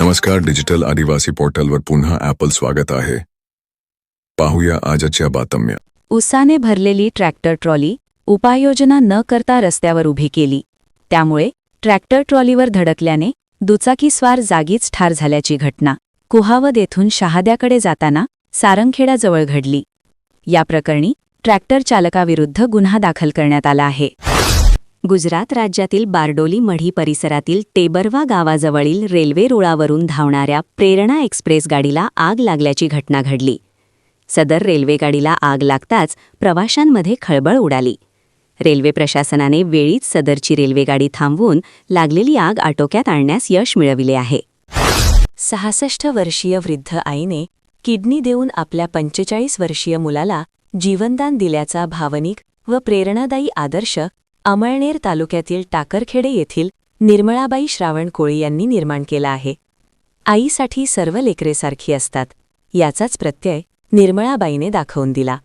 नमस्कार डिजिटल आदिवासी पोर्टलवर पुन्हा ॲपल स्वागत आहे. पाहूया आजच्या बातम्या. उसाने भरलेली ट्रॅक्टर ट्रॉली उपाययोजना न करता रस्त्यावर उभी केली. त्यामुळे ट्रॅक्टर ट्रॉलीवर धडकल्याने दुचाकीस्वार जागीच ठार झाल्याची घटना. कुहावद येथून शहाद्याकडे जाताना सारंगखेडाजवळ घडली. या प्रकरणी ट्रॅक्टर चालकाविरुद्ध गुन्हा दाखल करण्यात आला आहे. गुजरात राज्यातील बारडोली मढी परिसरातील टेबरवा गावाजवळील रेल्वे रुळावरून धावणाऱ्या प्रेरणा एक्सप्रेस गाडीला आग लागल्याची घटना घडली. सदर रेल्वेगाडीला आग लागताच प्रवाशांमध्ये खळबळ उडाली. रेल्वे प्रशासनाने वेळीच सदरची रेल्वेगाडी थांबवून लागलेली आग आटोक्यात आणण्यास यश मिळविले आहे. सहासष्ट वर्षीय वृद्ध आईने किडनी देऊन आपल्या पंचेचाळीस वर्षीय मुलाला जीवनदान दिल्याचा भावनिक व प्रेरणादायी आदर्श अमळनेर तालुक्यातील टाकरखेडे येथील निर्मळाबाई श्रावण कोळी यांनी निर्माण केला आहे. आईसाठी सर्व लेकरेसारखी असतात. याचाच प्रत्यय निर्मळाबाईने दाखवून दिला.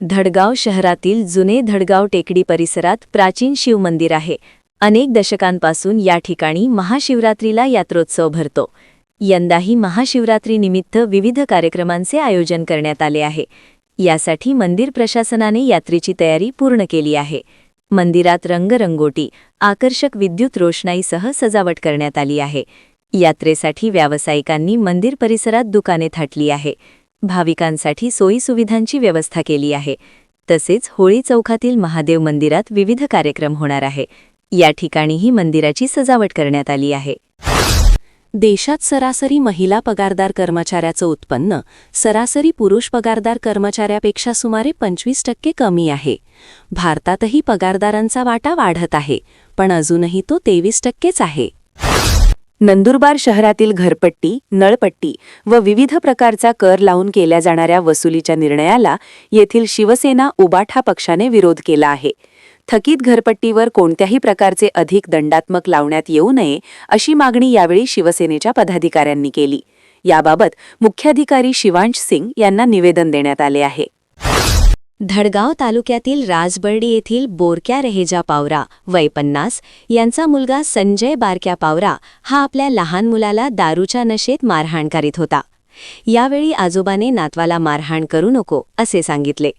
धडगाव शहरातील जुने धडगाव टेकडी परिसरात प्राचीन शिवमंदिर आहे. अनेक दशकांपासून या ठिकाणी महाशिवरात्रीला यात्रोत्सव भरतो. यंदाही महाशिवरात्रीनिमित्त विविध कार्यक्रमांचे आयोजन करण्यात आले आहे. यासाठी मंदिर प्रशासनाने यात्रेची तयारी पूर्ण केली आहे. मंदिरात रंगरंगोटी आकर्षक विद्युत रोषणाईसह सजावट करण्यात आली आहे. यात्रेसाठी व्यावसायिकांनी मंदिर परिसरात दुकाने थाटली आहे. भाविकांसाठी सोयीसुविधांची व्यवस्था केली आहे. तसेच होळी चौकातील महादेव मंदिरात विविध कार्यक्रम होणार आहे. या ठिकाणीही मंदिराची सजावट करण्यात आली आहे. देशात सरासरी महिला पगारदार कर्मचाऱ्याचं उत्पन्न सरासरी पुरुष पगारदार कर्मचाऱ्यापेक्षा सुमारे पंचवीस टक्के कमी आहे. भारतातही पगारदारांचा वाटा वाढत आहे पण अजूनही तो तेवीस टक्केच आहे. नंदुरबार शहरातील घरपट्टी नळपट्टी व विविध प्रकारचा कर लावून केल्या जाणाऱ्या वसुलीच्या निर्णयाला येथील शिवसेना उबाठा पक्षाने विरोध केला आहे. थकीत घरपट्टीवर कोणत्याही प्रकारचे अधिक दंडात्मक लावण्यात येऊ नये अशी मागणी यावेळी शिवसेनेच्या पदाधिकाऱ्यांनी केली. याबाबत मुख्याधिकारी शिवांश सिंग यांना निवेदन देण्यात आले आहे. धडगाव तालुक्यातील राजबर्डी येथील बोरक्या रहेजा पावरा वय पन्नास यांचा मुलगा संजय बारक्या पावरा हा आपल्या लहान मुलाला दारूच्या नशेत मारहाण करीत होता. यावेळी आजोबाने नातवाला मारहाण करू नको असे सांगितले.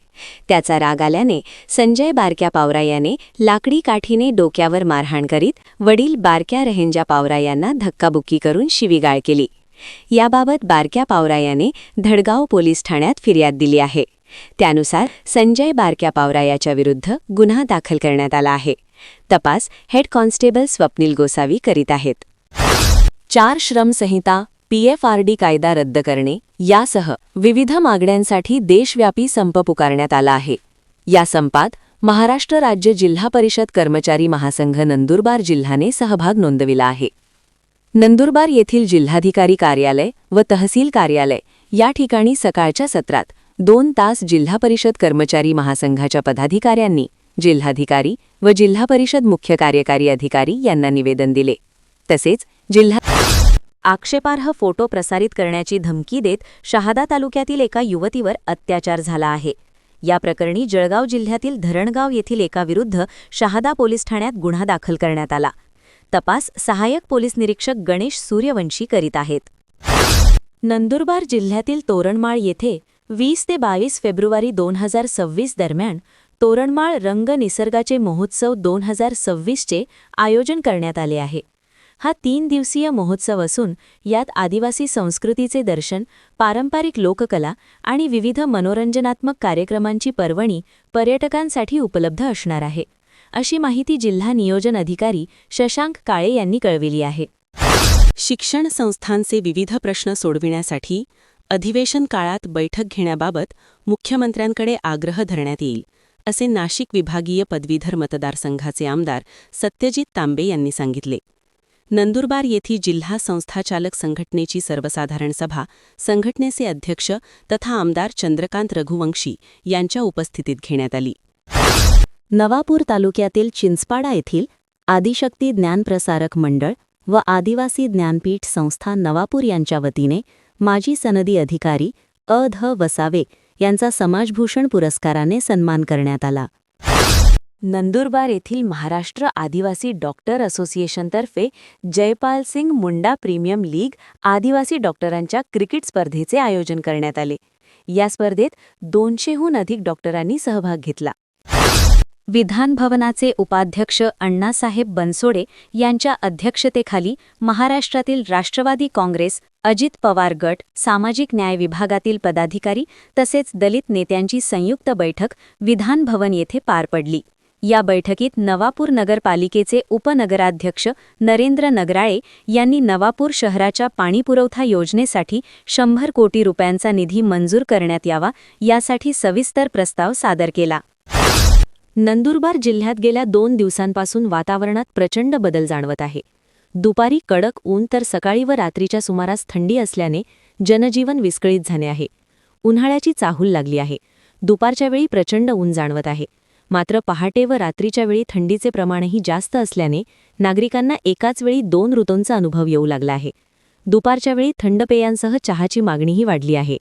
त्याचा राग आल्याने संजय बारक्या पावरा याने लाकडी काठीने डोक्यावर मारहाण करीत वडील बारक्या रहेंजा पावरा यांना धक्काबुक्की करून शिवीगाळ केली. याबाबत बारक्या पावरा याने धडगाव पोलीस ठाण्यात फिर्याद दिली आहे. त्यानुसार संजय बारक्या पावरा याच्या विरुद्ध गुन्हा दाखल करण्यात आला आहे. तपास हेड कॉन्स्टेबल स्वप्नील गोसावी करीत आहेत. चार श्रमसंहिता पीएफआरडी कायदा रद्द करणे यासह विविध मागण्यांसाठी देशव्यापी संप पुकारण्यात आला आहे. या संपात महाराष्ट्र राज्य जिल्हा परिषद कर्मचारी महासंघ नंदुरबार जिल्ह्याने सहभाग नोंदविला आहे. नंदुरबार येथील जिल्हाधिकारी कार्यालय व तहसील कार्यालय या ठिकाणी सकाळच्या सत्रात दोन तास जिल्हा परिषद कर्मचारी महासंघाच्या पदाधिकाऱ्यांनी जिल्हाधिकारी व जिल्हा परिषद मुख्य कार्यकारी अधिकारी यांना निवेदन दिले. तसेच जिल्हा आक्षेपार्ह फोटो प्रसारित करण्याची धमकी देत शहादा तालुक्यातील एका युवतीवर अत्याचार झाला आहे. या प्रकरणी जळगाव जिल्ह्यातील धरणगाव येथील एकाविरुद्ध शहादा पोलीस ठाण्यात गुन्हा दाखल करण्यात आला. तपास सहाय्यक पोलीस निरीक्षक गणेश सूर्यवंशी करीत आहेत. नंदुरबार जिल्ह्यातील तोरणमाळ येथे वीस ते बावीस फेब्रुवारी दोन हजार सव्वीस दरम्यान तोरणमाळ रंग निसर्गाचे महोत्सव दोन हजार सव्वीसचे आयोजन करण्यात आले आहे. हा तीन दिवसीय महोत्सव असून यात आदिवासी संस्कृतीचे दर्शन पारंपरिक लोककला आणि विविध मनोरंजनात्मक कार्यक्रमांची पर्वणी पर्यटकांसाठी उपलब्ध असणार आहे. अशी माहिती जिल्हा नियोजन अधिकारी शशांक काळे यांनी कळविली आहे. शिक्षण संस्थांचे विविध प्रश्न सोडविण्यासाठी अधिवेशन काळात बैठक घेण्याबाबत मुख्यमंत्र्यांकडे आग्रह धरण्यात येईल असे नाशिक विभागीय पदवीधर मतदारसंघाचे आमदार सत्यजित तांबे यांनी सांगितले. नंदुरबार येथी जिल्हा संस्थाचालक संघटनेची सर्वसाधारण सभा संघटनेचे अध्यक्ष तथा आमदार चंद्रकांत रघुवंशी यांच्या उपस्थितीत घेण्यात आली. नवापूर तालुक्यातील चिंचपाडा येथील आदिशक्ती ज्ञानप्रसारक मंडळ व आदिवासी ज्ञानपीठ संस्था नवापूर यांच्या वतीने माजी सनदी अधिकारी अ ध वसावे यांचा समाजभूषण पुरस्काराने सन्मान करण्यात आला. नंदुरबार येथील महाराष्ट्र आदिवासी डॉक्टर असोसिएशनतर्फे जयपाल सिंग मुंडा प्रीमियम लीग आदिवासी डॉक्टरांच्या क्रिकेट स्पर्धेचे आयोजन करण्यात आले. या स्पर्धेत दोनशेहून अधिक डॉक्टरांनी सहभाग घेतला. विधान भवनाचे उपाध्यक्ष अण्णासाहेब बनसोडे यांच्या अध्यक्षतेखाली महाराष्ट्रातील राष्ट्रवादी काँग्रेस अजित पवार गट सामाजिक न्याय विभागातील पदाधिकारी तसेच दलित नेत्यांची संयुक्त बैठक विधान भवन येथे पार पडली. या बैठकीत नवापूर नगरपालिकेचे उपनगराध्यक्ष नरेंद्र नगराळे यांनी नवापूर शहराच्या पाणीपुरवठा योजनेसाठी शंभर कोटी रुपयांचा निधी मंजूर करण्यात यावा यासाठी सविस्तर प्रस्ताव सादर केला. नंदुरबार जिल्ह्यात गेल्या दोन दिवसांपासून वातावरणात प्रचंड बदल जाणवत आहे. दुपारी कडक ऊन तर सकाळी व रात्रीच्या सुमारास थंडी असल्याने जनजीवन विस्कळीत झाले आहे. उन्हाळ्याची चाहूल लागली आहे. दुपारच्या वेळी प्रचंड ऊन जाणवत आहे. मात्र पहाटे व रात्रीच्या वेळी थंडीचे प्रमाणही जास्त असल्याने नागरिकांना एकाच वेळी दोन ऋतूंचा अनुभव येऊ लागला आहे. दुपारच्या वेळी थंड पेयांसह चहाची मागणीही वाढली आहे.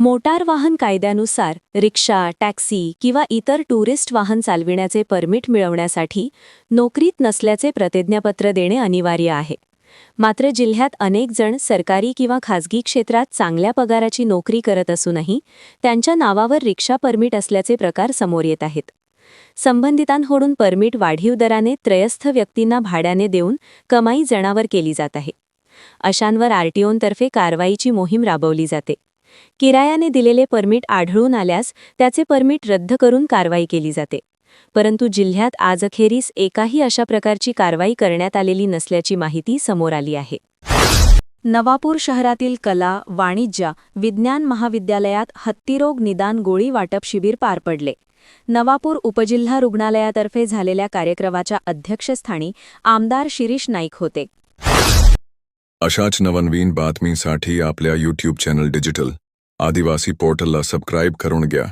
मोटार वाहन कायद्यानुसार रिक्षा टॅक्सी किंवा इतर टुरिस्ट वाहन चालविण्याचे परमिट मिळवण्यासाठी नोकरीत नसल्याचे प्रतिज्ञापत्र देणे अनिवार्य आहे. मात्र जिल्ह्यात अनेक जण सरकारी किंवा खाजगी क्षेत्रात चांगल्या पगाराची नोकरी करत असूनही त्यांच्या नावावर रिक्षा परमिट असल्याचे प्रकार समोर येत आहेत. संबंधितांकडून परमिट वाढीव दराने त्रयस्थ व्यक्तींना भाड्याने देऊन कमाई जणावर केली जात आहे. अशांवर आरटीओंतर्फे कारवाईची मोहीम राबवली जाते. किरायाने दिलेले परमिट आढळून आल्यास त्याचे परमिट रद्द करून कारवाई केली जाते. परंतु जिल्ह्यात आजअखेरीस एकाही अशा प्रकारची कारवाई करण्यात आलेली नसल्याची माहिती समोर आली आहे. नवापूर शहरातील कला वाणिज्य विज्ञान महाविद्यालयात हत्तीरोग निदान गोळी वाटप शिबिर पार पडले. नवापूर उपजिल्हा रुग्णालयातर्फे झालेल्या कार्यक्रमाच्या अध्यक्षस्थानी आमदार शिरीष नाईक होते. अशाच नवनवीन बातमीसाठी आपल्या यूट्यूब चॅनल डिजिटल आदिवासी पोर्टलला सबस्क्राईब करून घ्या.